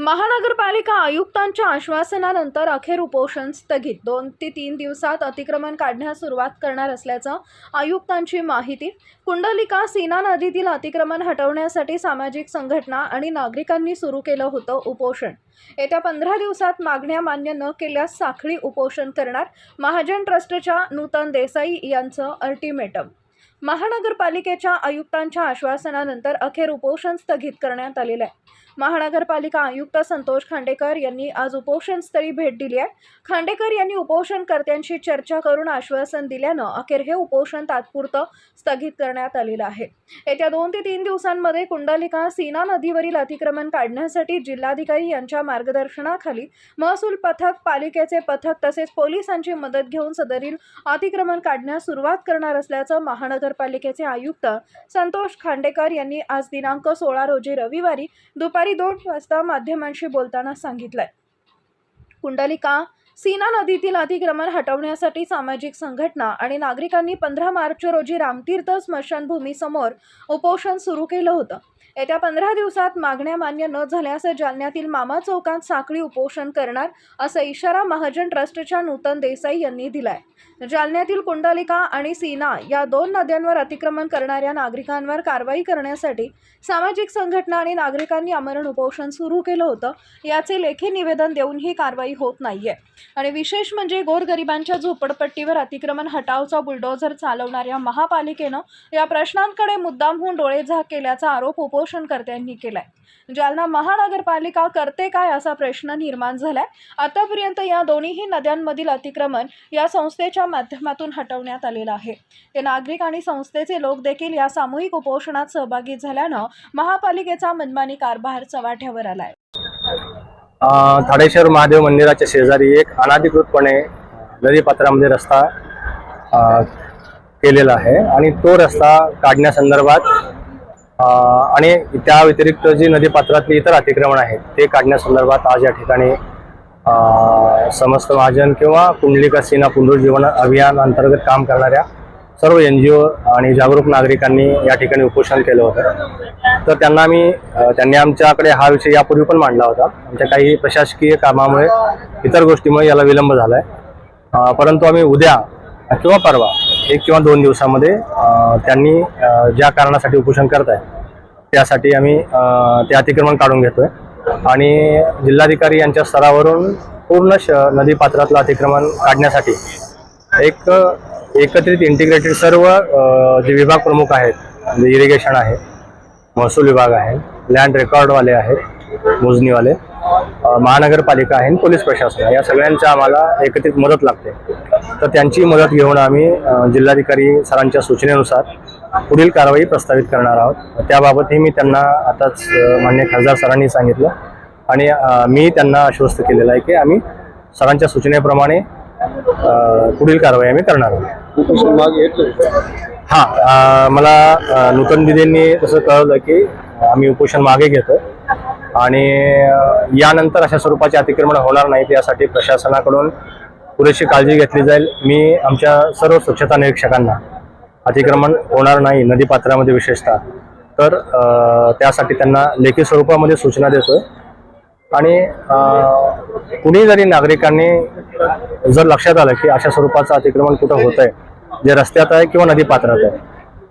महानगरपालिका आयुक्तांच्या आश्वासनानंतर अखेर उपोषण स्थगित. दोन ते तीन दिवसात अतिक्रमण काढण्यास सुरुवात करणार असल्याचं आयुक्तांची माहिती. कुंडलिका सीना नदीतील अतिक्रमण हटवण्यासाठी सामाजिक संघटना आणि नागरिकांनी सुरू केलं होतं उपोषण. येत्या पंधरा दिवसात मागण्या मान्य न केल्यास साखळी उपोषण करणार महाजन ट्रस्टच्या नूतन देसाई यांचं अल्टिमेटम. महानगरपालिकेच्या आयुक्तांच्या आश्वासनानंतर अखेर उपोषण स्थगित करण्यात आलेलं आहे. महानगरपालिका आयुक्त संतोष खांडेकर यांनी आज उपोषणस्थळी भेट दिली आहे. खांडेकर यांनी उपोषणकर्त्यांशी चर्चा करून आश्वासन दिल्यानं अखेर हे उपोषण तात्पुरतं स्थगित करण्यात आलेलं आहे. येत्या दोन ते तीन दिवसांमध्ये कुंडलिका सीना नदीवरील अतिक्रमण काढण्यासाठी जिल्हाधिकारी यांच्या मार्गदर्शनाखाली महसूल पथक पालिकेचे पथक तसेच पोलिसांची मदत घेऊन सदरील अतिक्रमण काढण्यास सुरुवात करणार असल्याचं महानगर महानगरपालिकेचे आयुक्त संतोष खांडेकर यांनी आज दिनांक सोळा रोजी रविवारी दुपारी दोन वाजता माध्यमांशी बोलताना सांगितलंय. कुंडलिका सीना नदीतील अतिक्रमण हटवण्यासाठी सामाजिक संघटना आणि नागरिकांनी पंधरा मार्च रोजी रामतीर्थ स्मशानभूमीसमोर उपोषण सुरू केलं होतं. येत्या पंधरा दिवसात मागण्या मान्य न झाल्यास जालन्यातील मामा चौकात साखळी उपोषण करणार असा इशारा महाजन ट्रस्टच्या नूतन देसाई यांनी दिलाय. जालन्यातील कुंडलिका आणि सीना या दोन नद्यांवर अतिक्रमण करणाऱ्या नागरिकांवर कारवाई करण्यासाठी सामाजिक संघटना आणि नागरिकांनी आमरण उपोषण सुरू केलं होतं. याचे लेखी निवेदन देऊन ही कारवाई होत नाहीये. आणि विशेष म्हणजे गोरगरिबांच्या झोपडपट्टीवर अतिक्रमण हटावचा बुलडोझर चालवणाऱ्या महापालिकेनं या प्रश्नांकडे मुद्दामहून डोळेझाक केल्याचा आरोप उपोषणकर्त्यांनी केलाय. जालना महानगरपालिका करते काय असा प्रश्न निर्माण झालाय. आतापर्यंत या दोन्हीही नद्यांमधील अतिक्रमण या संस्थेच्या माध्यमातून हटवण्यात आलेलं आहे. ते नागरिक आणि संस्थेचे लोक देखील या सामूहिक उपोषणात सहभागी झाल्यानं महापालिकेचा मनमानी कारभार चव्हाट्यावर आलाय. थाडेश्वर महादेव मंदिराच्या शेजारी एक अनाधिकृतपणे नदीपात्रामध्ये रस्ता केलेला आहे आणि तो रस्ता काढण्यासंदर्भात आणि त्या व्यतिरिक्त जी नदीपात्रातली इतर अतिक्रमण आहेत ते काढण्यासंदर्भात आज या ठिकाणी समस्त महाजन किंवा कुंडलिका सेना पुनरुज्जीवन अभियान अंतर्गत काम करणाऱ्या सर्व एन जी ओ आणि जागरूक नागरिकांनी या ठिकाणी उपोषण केलं होतं. तर त्यांना आम्ही त्यांनी आमच्याकडे हा विषय यापूर्वी पण मांडला होता. आमच्या काही प्रशासकीय कामामुळे इतर गोष्टीमुळे याला विलंब झाला आहे परंतु आम्ही उद्या किंवा परवा एक किंवा दोन दिवसामध्ये त्यांनी ज्या कारणासाठी उपोषण करत आहे त्यासाठी आम्ही ते अतिक्रमण काढून घेतोय. आणि जिल्हाधिकारी यांच्या स्तरावरून पूर्ण श नदीपात्रातलं अतिक्रमण काढण्यासाठी एक एकत्रित इंटिग्रेटेड सर्व जे विभाग प्रमुख आहेत म्हणजे इरिगेशन आहे महसूल विभाग आहे लँड रेकॉर्डवाले आहेत मोजणीवाले महानगरपालिका आहे पोलीस प्रशासन आहे. या सगळ्यांच्या आम्हाला एकत्रित मदत लागते. तर त्यांची मदत घेऊन आम्ही जिल्हाधिकारी सरांच्या सूचनेनुसार पुढील कारवाई प्रस्तावित करणार आहोत. त्याबाबतही मी त्यांना आताच मान्य खासदार सरांनी सांगितलं. आणि मी त्यांना आश्वस्त केलेलं आहे की आम्ही सरांच्या सूचनेप्रमाणे पुढील कारवाई आम्ही करणार आहोत. हां मला नूतन दिदींनी तसं कळवलं की आम्ही उपोषण मागे घेतो आणि यानंतर अशा स्वरूपाचे अतिक्रमण होणार नाहीत यासाठी प्रशासनाकडून पुरेशी काळजी घेतली जाईल. मी आमच्या सर्व स्वच्छता निरीक्षकांना अतिक्रमण होणार नाही नदीपात्रामध्ये विशेषतः. तर त्यासाठी त्यांना लेखी स्वरूपामध्ये सूचना देतोय. आणि कुणी जरी नागरिकांनी जर लक्षात आलं की अशा स्वरूपाचं अतिक्रमण कुठं होत आहे जे रस्त्यात आहे किंवा नदीपात्रात आहे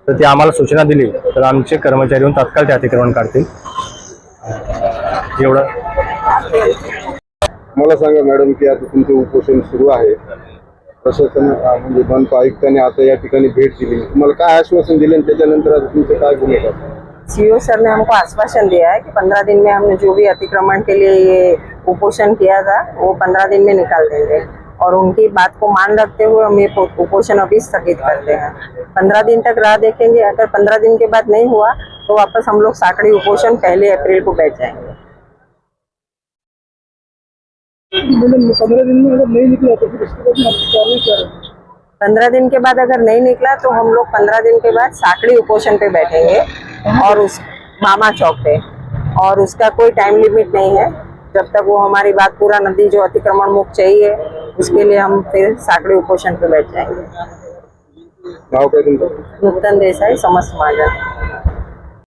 तर ती आम्हाला सूचना दिली तर आमचे कर्मचारी येऊन तात्काळ ते अतिक्रमण काढतील. एवढं. मला सांगा मॅडम की आता तुमचं उपोषण सुरू आहे. प्रशासन म्हणजे मनपा आयुक्तांनी आता या ठिकाणी भेट दिली. तुम्हाला काय आश्वासन दिले आणि त्याच्यानंतर आता तुमचं काय भूमिका सीओ सर ने हमको आश्वासन दिया है कि पंद्रह दिन में हमने जो भी अतिक्रमण के लिए ये कुपोषण किया था वो पंद्रह दिन में निकाल देंगे। और उनकी बात को मान रखते हुए हम ये उपोषण अभी स्थगित करते हैं। पंद्रह दिन तक राह देखेंगे अगर पंद्रह दिन के बाद नहीं हुआ तो वापस हम लोग साकड़ी उपोषण पहले अप्रैल को बैठ जाएँगे। पंद्रह दिन में अगर नहीं निकला तो फिर उसके बाद कार्रवाई क्या पंद्रह दिन के बाद अगर नहीं निकला तो हम लोग पंद्रह दिन के बाद साकड़ी उपोषण पे बैठेंगे। और उस मामा चौक पे। और उसका कोई टाइम लिमिट नहीं है। जब तक वो हमारी बात पूरा नदी जो अतिक्रमण मुक्त चाहिए उसके लिए हम फिर साकड़ी उपोषण पे बैठ जाएँगे। नूतन देसाई समस्त महाजन।